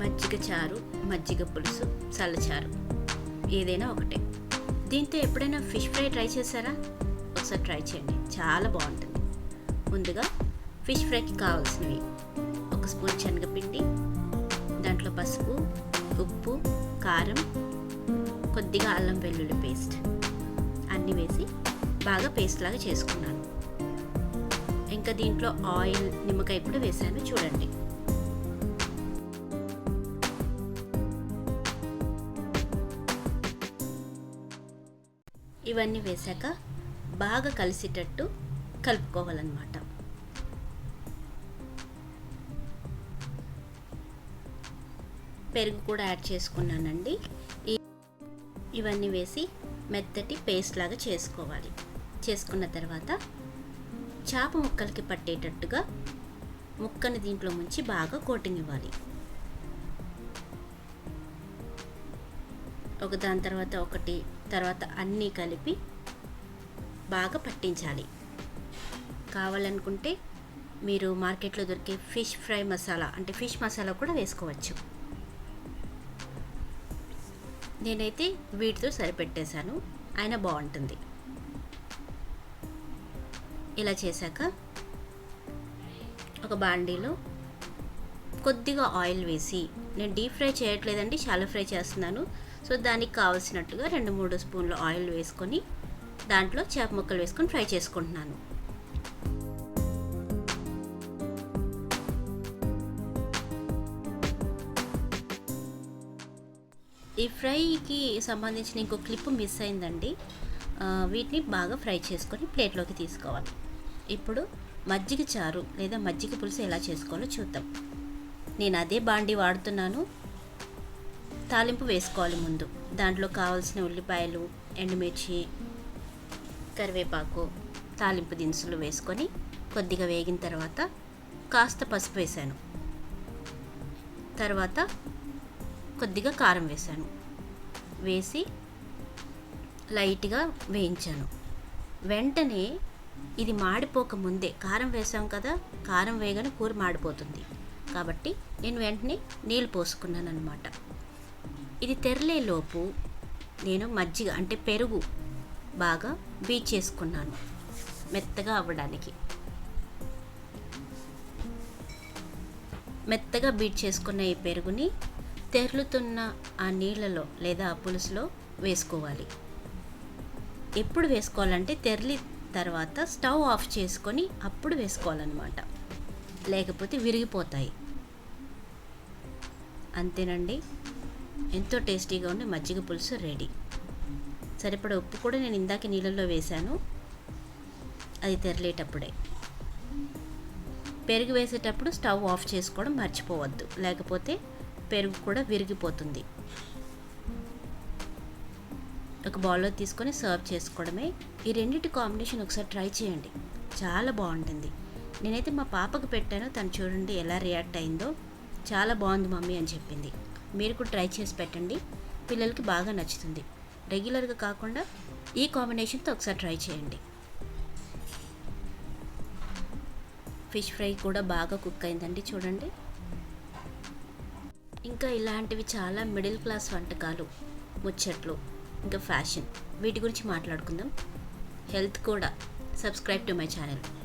మజ్జిగ చారు మజ్జిగ పులుసు చల్లచారు ఏదైనా ఒకటే. దీంతో ఎప్పుడైనా ఫిష్ ఫ్రై ట్రై చేశారా? ఒకసారి ట్రై చేయండి. చాలా బాగుంటుంది. ముందుగా ఫిష్ ఫ్రైకి కావాల్సినవి. ఒక స్పూన్ శనగపిండి దాంట్లో పసుపు ఉప్పు కారం కొద్దిగా అల్లం వెల్లుల్లి పేస్ట్. అన్నీ వేసి బాగా పేస్ట్ లాగా చేసుకున్నాను. ఇంకా దీంట్లో ఆయిల్ నిమ్మకాయ కూడా వేసాను చూడండి. ఇవన్నీ వేశాక బాగా కలిసేటట్టు కలుపుకోవాలన్నమాట. పెరుగు కూడా యాడ్ చేసుకున్నానండి. ఇవన్నీ వేసి మెత్తటి పేస్ట్ లాగా చేసుకోవాలి. చేసుకున్న తర్వాత చేప ముక్కలకి పట్టేటట్టుగా ముక్కని దీంట్లో ముంచి బాగా కోటింగ్ ఇవ్వాలి ఒక దాని తర్వాత ఒకటి తర్వాత అన్నీ కలిపి బాగా పట్టించాలి. కావాలనుకుంటే మీరు మార్కెట్లో దొరికే ఫిష్ ఫ్రై మసాలా అంటే ఫిష్ మసాలా కూడా వేసుకోవచ్చు. నేనైతే వీటితో సరిపెట్టేశాను. అయినా బాగుంటుంది. ఇలా చేశాక ఒక బాండీలో కొద్దిగా ఆయిల్ వేసి నేను డీప్ ఫ్రై చేయట్లేదండి షాలో ఫ్రై చేస్తున్నాను. సో దానికి కావలసినట్టుగా రెండు మూడు స్పూన్లు ఆయిల్ వేసుకొని దాంట్లో చేప ముక్కలు వేసుకొని ఫ్రై చేసుకుంటున్నాను. ఈ ఫ్రైకి సంబంధించిన ఇంకో క్లిప్ మిస్ అయిందండి. వీటిని బాగా ఫ్రై చేసుకొని ప్లేట్లోకి తీసుకోవాలి. ఇప్పుడు మజ్జిగ చారు లేదా మజ్జిగ పులుసు ఎలా చేసుకోవాలో చూద్దాం. నేను అదే బాండి వాడుతున్నాను. తాలింపు వేసుకోవాలి ముందు. దాంట్లో కావాల్సిన ఉల్లిపాయలు ఎండుమిర్చి కరివేపాకు తాలింపు దినుసులు వేసుకొని కొద్దిగా వేగిన తర్వాత కాస్త పసుపు వేసాను తర్వాత కొద్దిగా కారం వేసాను వేసి లైట్గా వేయించాను. వెంటనే ఇది మాడిపోక ముందే కారం వేసాం కదా కారం వేయగానే కూర మాడిపోతుంది. కాబట్టి నేను వెంటనే నీళ్ళు పోసుకున్నాను అనమాట ఇది తెరలేలోపు నేను మజ్జిగ అంటే పెరుగు బాగా బీచ్ చేసుకున్నాను మెత్తగా అవ్వడానికి. మెత్తగా బీట్ చేసుకున్న ఈ పెరుగుని తెరులుతున్న ఆ నీళ్ళలో లేదా ఆ పులుసులో వేసుకోవాలి. ఎప్పుడు వేసుకోవాలంటే తెరలి తర్వాత స్టవ్ ఆఫ్ చేసుకొని అప్పుడు వేసుకోవాలన్నమాట. లేకపోతే విరిగిపోతాయి. అంతేనండి? ఎంతో టేస్టీగా ఉండే మజ్జిగ పులుసు రెడీ. సరిపడ ఉప్పు కూడా నేను ఇందాక నీళ్ళల్లో వేశాను. అది తెరలేటప్పుడే. పెరుగు వేసేటప్పుడు స్టవ్ ఆఫ్ చేసుకోవడం మర్చిపోవద్దు. లేకపోతే పెరుగు కూడా విరిగిపోతుంది. ఒక బౌల్లో తీసుకొని సర్వ్ చేసుకోవడమే. ఈ రెండింటి కాంబినేషన్ ఒకసారి ట్రై చేయండి. చాలా బాగుంటుంది. నేనైతే మా పాపకు పెట్టాను. తను చూడండి ఎలా రియాక్ట్ అయిందో. చాలా బాగుంది మమ్మీ అని చెప్పింది. మీరు కూడా ట్రై చేసి పెట్టండి. పిల్లలకి బాగా నచ్చుతుంది. రెగ్యులర్గా కాకుండా ఈ కాంబినేషన్తో ఒకసారి ట్రై చేయండి. ఫిష్ ఫ్రై కూడా బాగా కుక్ అయిందండి చూడండి. ఇంకా ఇలాంటివి చాలా మిడిల్ క్లాస్ వంటకాలు ముచ్చట్లు ఇంకా ఫ్యాషన్ వీటి గురించి మాట్లాడుకుందాం. హెల్త్ కూడా. Subscribe to my channel.